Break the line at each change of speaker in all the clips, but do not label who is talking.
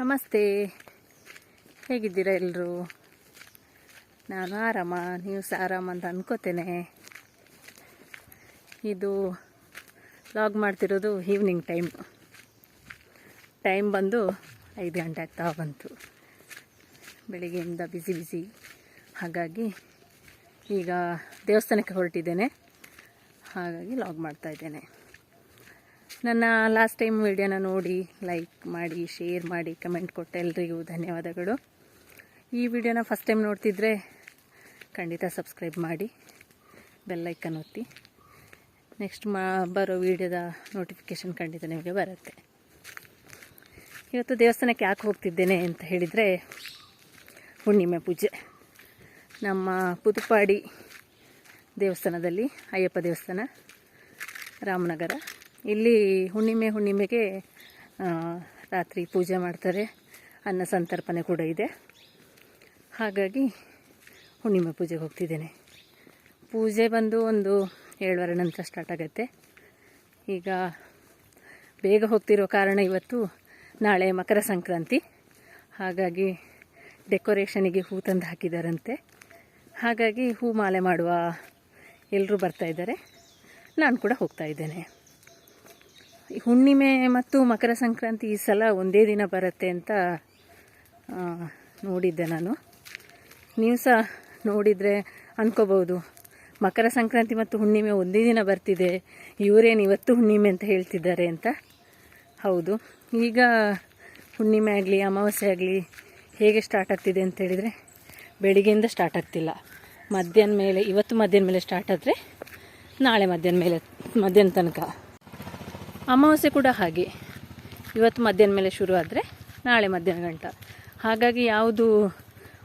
ನಮಸ್ತೆ. ಹೇಗಿದ್ದೀರಾ ಎಲ್ಲರೂ ನಾನು ಆರಾಮ, ನೀವು ಸಹ ಆರಾಮ ಅಂತ ಅಂದ್ಕೋತೇನೆ ಇದು ಲಾಗ್ ಮಾಡ್ತಿರೋದು ಈವ್ನಿಂಗ್ ಟೈಮ್ ಟೈಮ್ ಬಂದು ಐದು ಗಂಟೆ ಆಗ್ತಾ ಬಂತು. ಬೆಳಿಗ್ಗೆಯಿಂದ ಬಿಸಿ ಬಿಸಿ ಹಾಗಾಗಿ ಈಗ ದೇವಸ್ಥಾನಕ್ಕೆ ಹೊರಟಿದ್ದೇನೆ. ಹಾಗಾಗಿ ಲಾಗ್ ಮಾಡ್ತಾ ಇದ್ದೇನೆ. ನನ್ನ ಲಾಸ್ಟ್ ಟೈಮ್ ವಿಡಿಯೋನ ನೋಡಿ ಲೈಕ್ ಮಾಡಿ ಶೇರ್ ಮಾಡಿ ಕಮೆಂಟ್ ಕೊಟ್ಟ ಎಲ್ರಿಗೂ ಧನ್ಯವಾದಗಳು. ಈ ವಿಡಿಯೋನ ಫಸ್ಟ್ ಟೈಮ್ ನೋಡ್ತಿದ್ರೆ ಖಂಡಿತ ಸಬ್ಸ್ಕ್ರೈಬ್ ಮಾಡಿ ಬೆಲ್ಲೈಕನ್ ಒತ್ತಿ. ನೆಕ್ಸ್ಟ್ ಮಾ, ಬರೋ ವಿಡಿಯೋದ ನೋಟಿಫಿಕೇಷನ್ ಖಂಡಿತ ನಿಮಗೆ ಬರುತ್ತೆ. ಇವತ್ತು ದೇವಸ್ಥಾನಕ್ಕೆ ಯಾಕೆ ಹೋಗ್ತಿದ್ದೇನೆ ಅಂತ ಹೇಳಿದರೆ, ಹುಣ್ಣಿಮೆ ಪೂಜೆ. ನಮ್ಮ ಪುದುಪಾಡಿ ದೇವಸ್ಥಾನದಲ್ಲಿ, ಅಯ್ಯಪ್ಪ ದೇವಸ್ಥಾನ, ರಾಮನಗರ. ಇಲ್ಲಿ ಹುಣ್ಣಿಮೆ ಹುಣ್ಣಿಮೆಗೆ ರಾತ್ರಿ ಪೂಜೆ ಮಾಡ್ತಾರೆ. ಅನ್ನ ಸಂತರ್ಪಣೆ ಕೂಡ ಇದೆ. ಹಾಗಾಗಿ ಹುಣ್ಣಿಮೆ ಪೂಜೆಗೆ ಹೋಗ್ತಿದ್ದೇನೆ. ಪೂಜೆ ಬಂದು ಒಂದು ಏಳುವರೆ ನಂತರ ಸ್ಟಾರ್ಟ್ ಆಗುತ್ತೆ. ಈಗ ಬೇಗ ಹೋಗ್ತಿರೋ ಕಾರಣ ಇವತ್ತು ನಾಳೆ ಮಕರ ಸಂಕ್ರಾಂತಿ. ಹಾಗಾಗಿ ಡೆಕೋರೇಷನಿಗೆ ಹೂ ತಂದು ಹಾಕಿದಾರಂತೆ. ಹಾಗಾಗಿ ಹೂ ಮಾಲೆ ಮಾಡುವ ಎಲ್ಲರೂ ಬರ್ತಾ ಇದ್ದಾರೆ. ನಾನು ಕೂಡ ಹೋಗ್ತಾ ಇದ್ದೇನೆ. ಹುಣ್ಣಿಮೆ ಮತ್ತು ಮಕರ ಸಂಕ್ರಾಂತಿ ಈ ಸಲ ಒಂದೇ ದಿನ ಬರುತ್ತೆ ಅಂತ ನೋಡಿದ್ದೆ ನಾನು. ನೀವು ಸಹ ನೋಡಿದರೆ ಅನ್ಕೋಬೋದು ಮಕರ ಸಂಕ್ರಾಂತಿ ಮತ್ತು ಹುಣ್ಣಿಮೆ ಒಂದೇ ದಿನ ಬರ್ತಿದೆ. ಇವರೇನು ಇವತ್ತು ಹುಣ್ಣಿಮೆ ಅಂತ ಹೇಳ್ತಿದ್ದಾರೆ ಅಂತ. ಹೌದು. ಈಗ ಹುಣ್ಣಿಮೆ ಆಗಲಿ, ಅಮಾವಾಸ್ಯೆ ಆಗಲಿ ಹೇಗೆ ಸ್ಟಾರ್ಟ್ ಆಗ್ತಿದೆ ಅಂತ ಹೇಳಿದರೆ, ಬೆಳಿಗ್ಗೆಯಿಂದ ಸ್ಟಾರ್ಟ್ ಆಗ್ತಿಲ್ಲ. ಮಧ್ಯಾಹ್ನ ಮೇಲೆ, ಇವತ್ತು ಮಧ್ಯಾಹ್ನ ಮೇಲೆ ಸ್ಟಾರ್ಟ್ ಆದರೆ ನಾಳೆ ಮಧ್ಯಾಹ್ನ ಮೇಲೆ, ಮಧ್ಯಾಹ್ನ ತನಕ. ಅಮಾವಾಸ್ಯೆ ಕೂಡ ಹಾಗೆ. ಇವತ್ತು ಮಧ್ಯಾಹ್ನ ಮೇಲೆ ಶುರು ಆದರೆ ನಾಳೆ ಮಧ್ಯಾಹ್ನ ಗಂಟ. ಹಾಗಾಗಿ ಯಾವುದು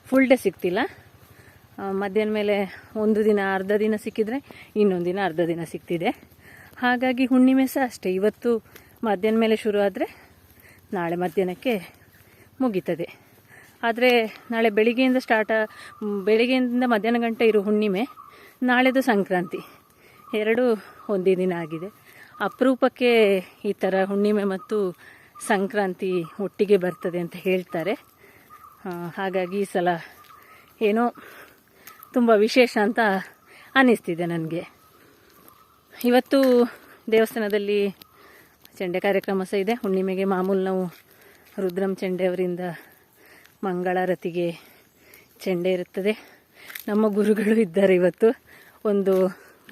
ಫುಲ್ ಡೇ ಸಿಗ್ತಿಲ್ಲ. ಮಧ್ಯಾಹ್ನ ಮೇಲೆ ಒಂದು ದಿನ, ಅರ್ಧ ದಿನ ಸಿಕ್ಕಿದರೆ ಇನ್ನೊಂದು ದಿನ, ಅರ್ಧ ದಿನ ಸಿಗ್ತಿದೆ. ಹಾಗಾಗಿ ಹುಣ್ಣಿಮೆ ಸಹ ಅಷ್ಟೇ. ಇವತ್ತು ಮಧ್ಯಾಹ್ನ ಮೇಲೆ ಶುರು ಆದರೆ ನಾಳೆ ಮಧ್ಯಾಹ್ನಕ್ಕೆ ಮುಗೀತದೆ. ಆದರೆ ನಾಳೆ ಬೆಳಿಗ್ಗೆಯಿಂದ ಸ್ಟಾರ್ಟ್ ಬೆಳಿಗ್ಗೆಯಿಂದ ಮಧ್ಯಾಹ್ನ ಗಂಟೆ ಇರೋ ಹುಣ್ಣಿಮೆ, ನಾಳೆದು ಸಂಕ್ರಾಂತಿ. ಎರಡು ಒಂದೇ ದಿನ ಆಗಿದೆ. ಅಪರೂಪಕ್ಕೆ ಈ ಥರ ಹುಣ್ಣಿಮೆ ಮತ್ತು ಸಂಕ್ರಾಂತಿ ಒಟ್ಟಿಗೆ ಬರ್ತದೆ ಅಂತ ಹೇಳ್ತಾರೆ. ಹಾಗಾಗಿ ಈ ಸಲ ಏನೋ ತುಂಬ ವಿಶೇಷ ಅಂತ ಅನ್ನಿಸ್ತಿದೆ ನನಗೆ. ಇವತ್ತು ದೇವಸ್ಥಾನದಲ್ಲಿ ಚೆಂಡೆ ಕಾರ್ಯಕ್ರಮ ಸಹ ಇದೆ. ಹುಣ್ಣಿಮೆಗೆ ಮಾಮೂಲು ನಾವು ರುದ್ರಂ ಚೆಂಡೆ ಅವರಿಂದ ಮಂಗಳಾರತಿಗೆ ಚೆಂಡೆ ಇರುತ್ತದೆ. ನಮ್ಮ ಗುರುಗಳು ಇದ್ದಾರೆ ಇವತ್ತು. ಒಂದು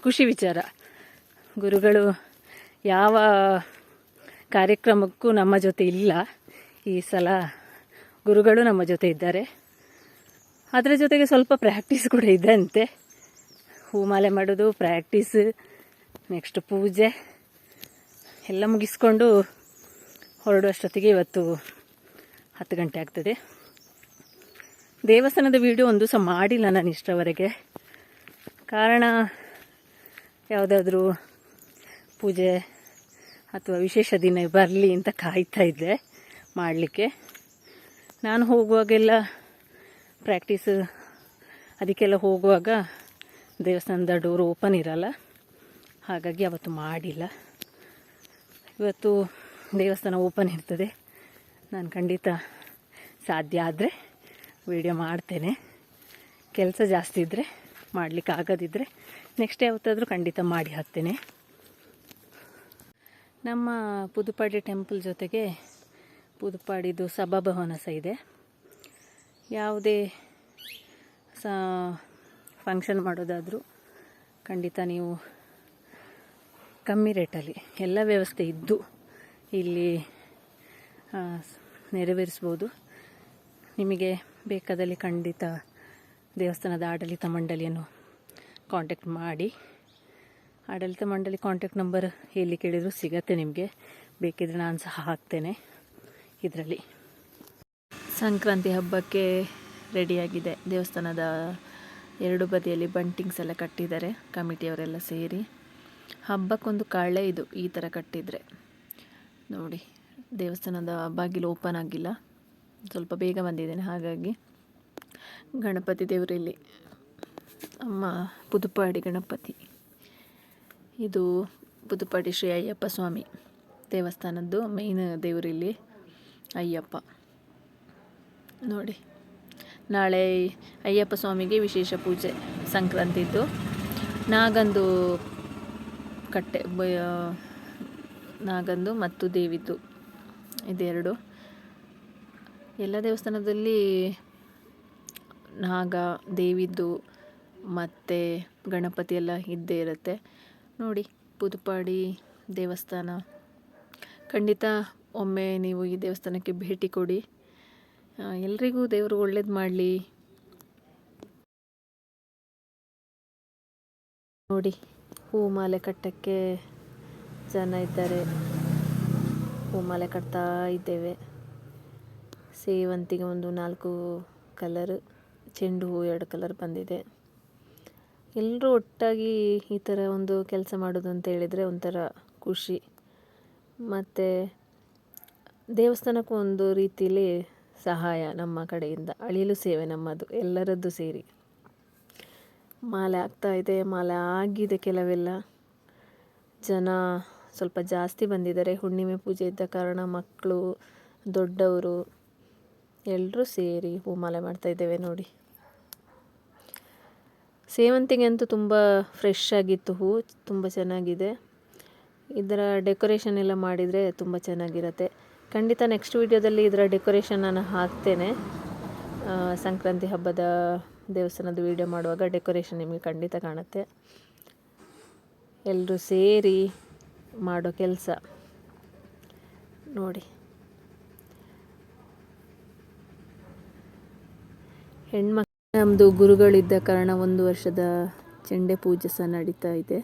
ಖುಷಿ ವಿಚಾರ. ಗುರುಗಳು ಯಾವ ಕಾರ್ಯಕ್ರಮಕ್ಕೂ ನಮ್ಮ ಜೊತೆ ಇಲ್ಲ. ಈ ಸಲ ಗುರುಗಳು ನಮ್ಮ ಜೊತೆ ಇದ್ದಾರೆ. ಅದರ ಜೊತೆಗೆ ಸ್ವಲ್ಪ ಪ್ರಾಕ್ಟೀಸ್ ಕೂಡ ಇದೆ ಅಂತೆ ಹೂಮಾಲೆ ಮಾಡೋದು ಪ್ರಾಕ್ಟೀಸ್ ನೆಕ್ಸ್ಟ್ ಪೂಜೆ ಎಲ್ಲ ಮುಗಿಸ್ಕೊಂಡು ಹೊರಡುವಷ್ಟೊತ್ತಿಗೆ ಇವತ್ತು ಹತ್ತು ಗಂಟೆ ಆಗ್ತದೆ. ದೇವಸ್ಥಾನದ ವಿಡಿಯೋ ಒಂದು ಸಹ ಮಾಡಿಲ್ಲ ನಾನು ಇಷ್ಟವರೆಗೆ ಕಾರಣ ಯಾವುದಾದ್ರೂ ಪೂಜೆ ಅಥವಾ ವಿಶೇಷ ದಿನ ಬರಲಿ ಅಂತ ಕಾಯ್ತಾ ಇದ್ದೆ ಮಾಡಲಿಕ್ಕೆ. ನಾನು ಹೋಗುವಾಗೆಲ್ಲ ಪ್ರಾಕ್ಟೀಸ್ ಅದಕ್ಕೆಲ್ಲ ಹೋಗುವಾಗ ದೇವಸ್ಥಾನದ ಡೋರ್ ಓಪನ್ ಇರಲ್ಲ. ಹಾಗಾಗಿ ಅವತ್ತು ಮಾಡಿಲ್ಲ. ಇವತ್ತು ದೇವಸ್ಥಾನ ಓಪನ್ ಇರ್ತದೆ. ನಾನು ಖಂಡಿತ ಸಾಧ್ಯ ಆದರೆ ವಿಡಿಯೋ ಮಾಡ್ತೇನೆ. ಕೆಲಸ ಜಾಸ್ತಿ ಇದ್ದರೆ ಮಾಡಲಿಕ್ಕೆ ಆಗದಿದ್ದರೆ ನೆಕ್ಸ್ಟ್ ಯಾವತ್ತಾದರೂ ಖಂಡಿತ ಮಾಡಿ ಹಾಕ್ತೇನೆ. ನಮ್ಮ ಪುದುಪಾಡಿ ಟೆಂಪಲ್ ಜೊತೆಗೆ ಪುದುಪಾಡಿದು ಸಭಾಭವನ ಸಹ ಇದೆ. ಯಾವುದೇ ಸ ಫಂಕ್ಷನ್ ಮಾಡೋದಾದರೂ ಖಂಡಿತ ನೀವು ಕಮ್ಮಿ ರೇಟಲ್ಲಿ ಎಲ್ಲ ವ್ಯವಸ್ಥೆ ಇದ್ದು ಇಲ್ಲಿ ನೆರವೇರಿಸ್ಬೋದು. ನಿಮಗೆ ಬೇಕಾದಲ್ಲಿ ಖಂಡಿತ ದೇವಸ್ಥಾನದ ಆಡಳಿತ ಮಂಡಳಿಯನ್ನು ಕಾಂಟ್ಯಾಕ್ಟ್ ಮಾಡಿ. ಆಡಳಿತ ಮಂಡಳಿ ಕಾಂಟ್ಯಾಕ್ಟ್ ನಂಬರ್ ಎಲ್ಲಿ ಕೇಳಿದರೂ ಸಿಗತ್ತೆ ನಿಮಗೆ. ಬೇಕಿದ್ರೆ ನಾನು ಸಹ ಹಾಕ್ತೇನೆ ಇದರಲ್ಲಿ. ಸಂಕ್ರಾಂತಿ ಹಬ್ಬಕ್ಕೆ ರೆಡಿಯಾಗಿದೆ ದೇವಸ್ಥಾನದ ಎರಡು ಬದಿಯಲ್ಲಿ ಬಂಟಿಂಗ್ಸ್ ಎಲ್ಲ ಕಟ್ಟಿದ್ದಾರೆ. ಕಮಿಟಿಯವರೆಲ್ಲ ಸೇರಿ. ಹಬ್ಬಕ್ಕೊಂದು ಕಳೆ ಇದು, ಈ ಥರ ಕಟ್ಟಿದರೆ. ನೋಡಿ, ದೇವಸ್ಥಾನದ ಬಾಗಿಲು ಓಪನ್ ಆಗಿಲ್ಲ. ಸ್ವಲ್ಪ ಬೇಗ ಬಂದಿದ್ದೇನೆ, ಹಾಗಾಗಿ ಗಣಪತಿ ದೇವರಲ್ಲಿ ಅಮ್ಮ, ಪುದುಪಾಡಿ ಗಣಪತಿ. ಇದು ಪುದುಪಾಡಿ ಶ್ರೀ ಅಯ್ಯಪ್ಪ ಸ್ವಾಮಿ ದೇವಸ್ಥಾನದ್ದು ಮೇಯ್ನ್ ದೇವರಿಲ್ಲಿ ಅಯ್ಯಪ್ಪ. ನೋಡಿ, ನಾಳೆ ಅಯ್ಯಪ್ಪ ಸ್ವಾಮಿಗೆ ವಿಶೇಷ ಪೂಜೆ ಸಂಕ್ರಾಂತಿದ್ದು. ನಾಗಂದು ಕಟ್ಟೆ ನಾಗಂದು ಮತ್ತು ದೇವಿದ್ದು ಇದೆರಡು. ಎಲ್ಲ ದೇವಸ್ಥಾನದಲ್ಲಿ ನಾಗ, ದೇವಿದ್ದು ಮತ್ತು ಗಣಪತಿ ಎಲ್ಲ ಇದ್ದೇ ಇರುತ್ತೆ. ನೋಡಿ, ಪುದುಪಾಡಿ ದೇವಸ್ಥಾನ. ಖಂಡಿತ ಒಮ್ಮೆ ನೀವು ಈ ದೇವಸ್ಥಾನಕ್ಕೆ ಭೇಟಿ ಕೊಡಿ. ಎಲ್ರಿಗೂ ದೇವರು ಒಳ್ಳೇದು ಮಾಡಲಿ. ನೋಡಿ, ಹೂ ಮಾಲೆ ಕಟ್ಟಕ್ಕೆ ಜನ ಇದ್ದಾರೆ. ಹೂ ಮಾಲೆ ಕಟ್ತಾ ಇದ್ದೇವೆ. ಸೇವಂತಿಗೆ ಒಂದು ನಾಲ್ಕು ಕಲರ್ ಚೆಂಡು ಹೂ ಎರಡು ಕಲರ್ ಬಂದಿದೆ. ಎಲ್ಲರೂ ಒಟ್ಟಾಗಿ ಈ ಥರ ಒಂದು ಕೆಲಸ ಮಾಡೋದು ಅಂತ ಹೇಳಿದರೆ ಒಂಥರ ಖುಷಿ. ಮತ್ತು ದೇವಸ್ಥಾನಕ್ಕೂ ಒಂದು ರೀತಿಯಲ್ಲಿ ಸಹಾಯ ನಮ್ಮ ಕಡೆಯಿಂದ, ಅಳಿಲು ಸೇವೆ ನಮ್ಮದು, ಎಲ್ಲರದ್ದು ಸೇರಿ. ಮಾಲೆ ಆಗ್ತಾ ಇದೆ, ಮಾಲೆ ಆಗಿದೆ ಕೆಲವೆಲ್ಲ. ಜನ ಸ್ವಲ್ಪ ಜಾಸ್ತಿ ಬಂದಿದ್ದಾರೆ. ಹುಣ್ಣಿಮೆ ಪೂಜೆ ಇದ್ದ ಕಾರಣ ಮಕ್ಕಳು, ದೊಡ್ಡವರು ಎಲ್ಲರೂ ಸೇರಿ ಹೂಮಾಲೆ ಮಾಡ್ತಾ ಇದ್ದೇವೆ ನೋಡಿ. ಸೇವಂತಿಗೆ ಅಂತೂ ತುಂಬ ಫ್ರೆಶ್ ಆಗಿತ್ತು ಹೂ, ತುಂಬ ಚೆನ್ನಾಗಿದೆ. ಇದರ ಡೆಕೋರೇಷನ್ ಎಲ್ಲ ಮಾಡಿದರೆ ತುಂಬ ಚೆನ್ನಾಗಿರುತ್ತೆ. ಖಂಡಿತ ನೆಕ್ಸ್ಟ್ ವೀಡಿಯೋದಲ್ಲಿ ಇದರ ಡೆಕೋರೇಷನ್ ನಾನು ಹಾಕ್ತೇನೆ. ಸಂಕ್ರಾಂತಿ ಹಬ್ಬದ ದೇವಸ್ಥಾನದ ವೀಡಿಯೋ ಮಾಡುವಾಗ ಡೆಕೋರೇಷನ್ ನಿಮಗೆ ಖಂಡಿತ ಕಾಣುತ್ತೆ. ಎಲ್ಲರೂ ಸೇರಿ ಮಾಡೋ ಕೆಲಸ. ನೋಡಿ. ಹೆಣ್ಮಕ್ ನಮ್ಮದು ಗುರುಗಳಿದ್ದ ಕಾರಣ ಒಂದು ವರ್ಷದ ಚೆಂಡೆ ಪೂಜೆ ಸಹ ನಡೀತಾ ಇದೆ.